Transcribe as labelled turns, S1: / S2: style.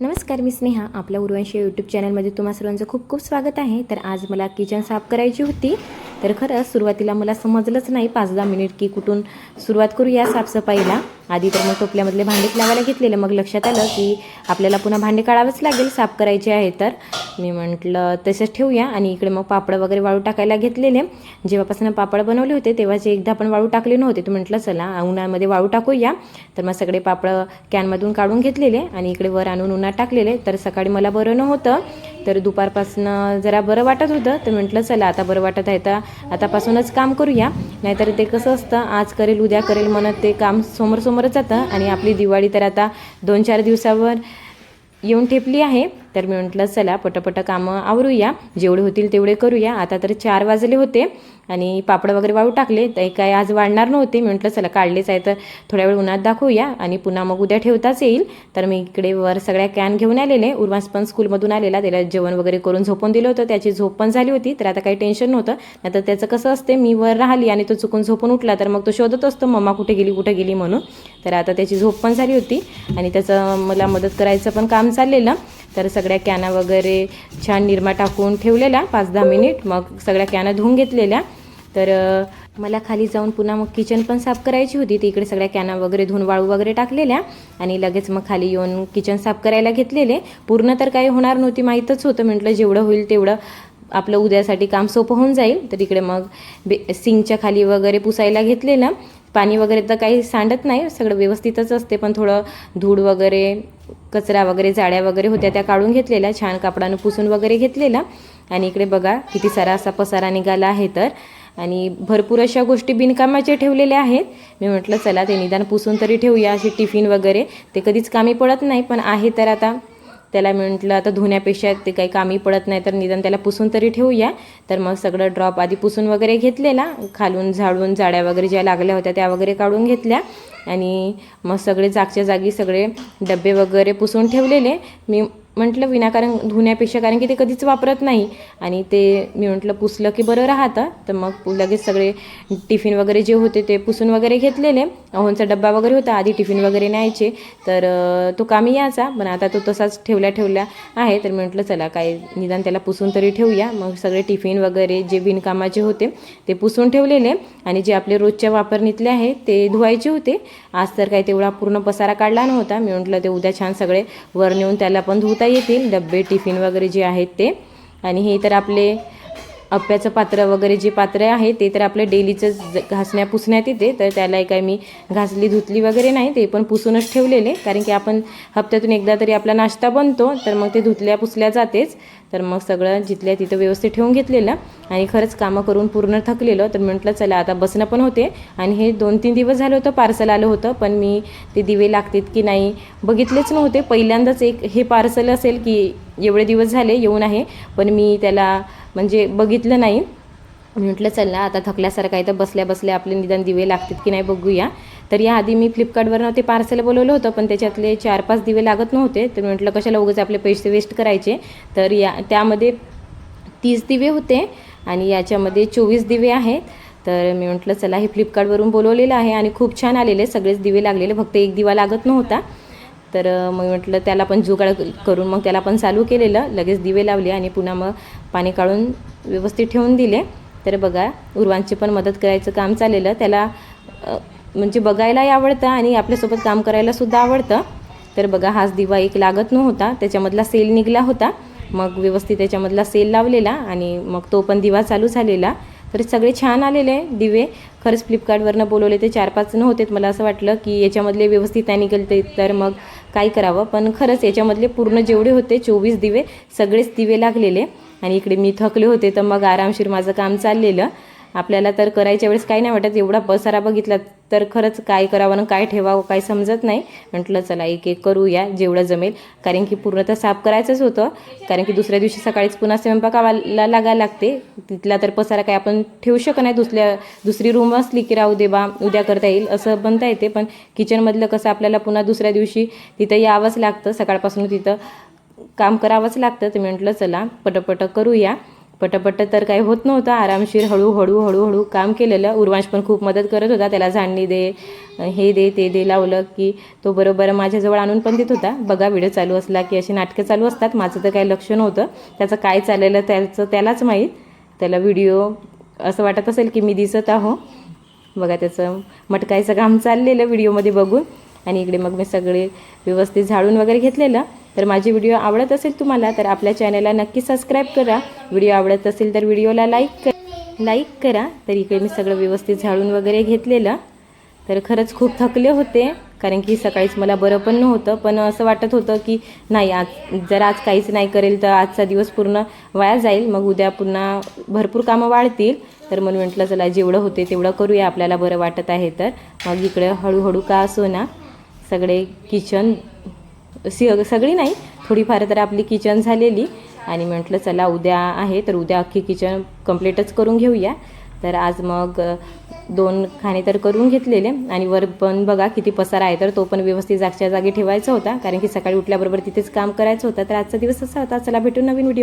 S1: नमस्कार मी स्नेहा. आपल्या उर्वंशी यूट्यूब चॅनलमध्ये तुम्हा सर्वांचं खूप खूप स्वागत आहे. तर आज मला किचन साफ करायची होती. तर खरंच सुरुवातीला मला समजलंच नाही पाच दहा मिनिट की कुठून सुरुवात करूया साफसफाईला. आधी तर मग टोपल्यामधले भांडेच लावायला घेतलेले. मग लक्षात आलं की आपल्याला पुन्हा भांडे काढावंच लागेल साफ करायचे आहे तर. मी म्हटलं तसंच ठेवूया. आणि इकडे मग पापड वगैरे वाळू टाकायला घेतलेले. जेव्हापासून पापड बनवले होते तेव्हाचे एकदा पण वाळू टाकले नव्हते. तर म्हटलं चला उन्हामध्ये वाळू टाकूया. तर मग सगळे पापड कॅनमधून काढून घेतलेले आणि इकडे वर आणून उन्हात टाकलेले. तर सकाळी मला बरं नव्हतं. तर दुपारपासनं जरा बरं वाटत होतं. तर म्हटलं चला आता बरं वाटत आहे. तर आतापासूनच काम करूया. नाहीतर ते कसं असतं आज करेल उद्या करेल म्हणत ते काम समोर समोरच जातं आणि आपली दिवाळी तर आता दोन चार दिवसावर येऊन ठेपली आहे. तर मी म्हटलं चला पटपट कामं आवरूया. जेवढे होतील तेवढे करूया. आता तर चार वाजले होते आणि पापड वगैरे वाळू टाकले. तर काय आज वाढणार नव्हते. मी म्हटलं चला काढलेच आहे तर थोड्या वेळ उन्हात दाखवूया आणि पुन्हा मग उद्या ठेवताच येईल. तर मी इकडे वर सगळ्या कॅन घेऊन आलेले. उर्वास पण स्कूलमधून आलेला. त्याला जेवण वगैरे करून झोपून दिलं होतं. त्याची झोप पण झाली होती. तर आता काही टेन्शन नव्हतं. नाही तर त्याचं कसं असते मी वर राहिली आणि तो चुकून झोपून उठला. तर मग तो शोधत असतो मम्मा कुठे गेली कुठे गेली? म्हणून. तर आता त्याची झोप पण झाली होती आणि त्याचं मला मदत करायचं पण काम चाललेलं. तर सगळ्या कॅना वगैरे छान निरमा टाकून ठेवलेल्या पाच दहा मिनिट. मग सगळ्या कॅना धुवून घेतलेल्या. तर मला खाली जाऊन पुन्हा मग किचन पण साफ करायची होती. तर इकडे सगळ्या कॅना वगैरे धुवून वाळू वगैरे टाकलेल्या. आणि लगेच मग खाली येऊन किचन साफ करायला घेतलेले. पूर्ण तर काही होणार नव्हती माहीतच होतं. म्हटलं जेवढं होईल तेवढं आपलं उद्यासाठी काम सोपं होऊन जाईल. तर इकडे मग बे सिंकच्या खाली वगैरे पुसायला घेतलेलं. पाणी वगैरे तर काही सांडत नाही. सगळं व्यवस्थितच असते पण थोडं धूळ वगैरे कचरा वगैरे जाड्या वगैरे होत्या त्या काढून घेतलेल्या छान कापडानं पुसून वगैरे घेतलेला आणि इकडे बघा किती सारा असा पसारा निघाला आहे तर. आणि भरपूर अशा गोष्टी बिनकामाच्या ठेवलेल्या आहेत. मी म्हटलं चला ते निदान पुसून तरी ठेवूया असे टिफिन वगैरे. ते कधीच कामी पडत नाही पण आहे तर आता. त्याला म्हटलं आता धुण्यापेक्षा ते काही कामी पडत नाही तर निदान त्याला पुसून तरी ठेवूया. तर मग सगळं ड्रॉप आधी पुसून वगैरे घेतलेला खालून झाडून जाड्या वगैरे ज्या लागल्या होत्या त्या वगैरे काढून घेतल्या. आणि मग सगळे जागच्या जागी सगळे डबे वगैरे पुसून ठेवलेले. मी म्हटलं विनाकारण धुण्यापेक्षा कारण की ते कधीच वापरत नाही. आणि ते मी म्हटलं पुसलं की बरं राहतं. तर मग लगेच सगळे टिफिन वगैरे जे होते ते पुसून वगैरे घेतलेले. अहोंचा डब्बा वगैरे होता आधी टिफिन वगैरे न्यायचे. तर तो कामी यायचा पण आता तो तसाच ठेवल्या ठेवल्या आहे. तर मी म्हटलं चला काय निदान त्याला पुसून तरी ठेवूया. मग सगळे टिफिन वगैरे जे विणकामाचे होते ते पुसून ठेवलेले. आणि जे आपले रोजच्या वापरणीतले आहे ते धुवायचे होते. आज तर काही तेवढा पूर्ण पसारा काढला नव्हता. मी म्हटलं ते उद्या छान सगळे वर नेऊन त्याला पण धुत येतील डब्बे टिफिन वगैरे जे आहेत ते. आणि हे तर आपले अप्प्याचं पात्र वगैरे जे पात्र आहे ते तर आपलं डेलीचं ज- घासण्या पुसण्यात येते. तर त्याला काय मी घासली धुतली वगैरे नाही ते पण पुसूनच ठेवलेले. कारण की आपण हप्त्यातून एकदा तरी आपला नाश्ता बनतो तर मग ते धुतल्या पुसल्या जातेच. तर मग सगळं जिथल्या तिथं व्यवस्थित ठेवून घेतलेलं. आणि खरंच कामं करून पूर्ण थकलेलं. तर म्हटलं चला आता बसणं पण होते. आणि हे दोन तीन दिवस झालं होतं पार्सल आलं होतं. पण मी ते दिवे लागतात की नाही बघितलेच नव्हते. पहिल्यांदाच एक हे पार्सल असेल की एवढे दिवस झाले येऊन आहे. पण मी त्याला म्हणजे बघितलं नाही. म्हटलं म्हटलं चला आता थकल्यासारखं आहे तर बसल्या बसल्या आपले निदान दिवे लागतात की नाही बघूया. तर याआधी मी फ्लिपकार्टवरनं ते पार्सल बोलवलं होतं पण त्याच्यातले चार पाच दिवे लागत नव्हते. तर मी म्हटलं कशाला उगाच आपले पैसे वेस्ट करायचे? तर या त्यामध्ये तीस दिवे होते आणि याच्यामध्ये चोवीस दिवे आहेत. तर मी म्हटलं चला हे फ्लिपकार्टवरून बोलवलेलं आहे आणि खूप छान आलेले सगळेच दिवे लागलेले फक्त एक दिवा लागत नव्हता. तर मग म्हटलं त्याला पण जुगाड करून मग त्याला पण चालू केलेलं. लगेच दिवे लावले आणि पुन्हा मग पाणी काढून व्यवस्थित ठेवून दिले. तर बघा उर्वांची पण मदत करायचं काम चाललेलं. त्याला म्हणजे बघायलाही आवडतं आणि आपल्यासोबत काम करायला सुद्धा आवडतं. तर बघा हाच दिवा एक लागत नव्हता. त्याच्यामधला सेल निघला होता. मग व्यवस्थित त्याच्यामधला सेल लावलेला आणि मग तो पण दिवा चालू झालेला. तर सगळे छान आलेले दिवे. खरंच फ्लिपकार्टवरनं बोलवले ते चार पाच नव्हतेत मला असं वाटलं की याच्यामधले व्यवस्थित नाही निघालते तर मग काय करावं. पण खरंच याच्यामधले पूर्ण जेवढे होते चोवीस दिवे सगळेच दिवे लागलेले. आणि इकडे मी थकले होते तर मग आरामशीर माझं काम चाललेलं. आपल्याला तर करायच्या वेळेस काही नाही वाटत. एवढा पसारा बघितला तर खरंच काय करावं आणि काय ठेवावं काय समजत नाही. म्हटलं चला एक एक करूया जेवढं जमेल. कारण की पूर्ण तर साफ करायचंच होतं. कारण की दुसऱ्या दिवशी सकाळीच पुन्हा स्वयंपाकाला लागायला लागते. तिथला तर पसारा काय आपण ठेवू शकत नाही. दुसऱ्या दुसरी रूम असली की राहू दे बा उद्या करता येईल असं बनता येते. पण किचनमधलं कसं आपल्याला पुन्हा दुसऱ्या दिवशी तिथं यावंच लागतं. सकाळपासून तिथं काम करावंच लागतं. तर म्हटलं चला पटपट करूया. पटपट तर काही होत नव्हतं. आरामशीर हळूहळू हळूहळू काम केलेलं. उर्वांश पण खूप मदत करत होता. त्याला झाडणी दे हे दे ते दे लावलं की तो बरोबर माझ्याजवळ आणून पण देत होता. बघा व्हिडिओ चालू असला की अशी नाटकं चालू असतात. माझं तर काही लक्ष नव्हतं. त्याचं काय चाललेलं त्याचं त्यालाच माहीत. त्याला व्हिडिओ असं वाटत असेल की मी दिसत आहो. बघा त्याचं मटकायचं काम चाललेलं व्हिडिओमध्ये बघून. आणि इकडे मग मी सगळे व्यवस्थित झाडून वगैरे घेतलेलं. तर माझी व्हिडिओ आवडत असेल तुम्हाला तर आपल्या चॅनलला नक्की सबस्क्राईब करा. व्हिडिओ आवडत असेल तर व्हिडिओला लाईक कर लाईक करा. तर इकडे मी सगळं व्यवस्थित झाडून वगैरे घेतलेलं. तर खरंच खूप थकले होते कारण की सकाळीच मला बरं पण नव्हतं. पण असं वाटत होतं की नाही आज जर आज काहीच नाही करेल तर आजचा दिवस पूर्ण वाया जाईल. मग उद्या पुन्हा भरपूर कामं वाढतील. तर म्हणून म्हटलं चला जेवढं होते तेवढं करूया आपल्याला बरं वाटत आहे तर. मग इकडे हळूहळू का असो ना सगळे किचन सी सगळी नाही थोडीफार तर आपली किचन झालेली. आणि म्हटलं चला उद्या आहे तर उद्या अख्खी किचन कम्प्लीटच करून घेऊया. तर आज मग दोन खाणे तर करून घेतलेले. आणि वर पण बघा किती पसारा आहे तर तो पण व्यवस्थित जागच्या जागी ठेवायचा होता. कारण की सकाळी उठल्याबरोबर तिथेच काम करायचं होतं. तर आजचा दिवस असा होता. चला भेटू नवीन व्हिडिओ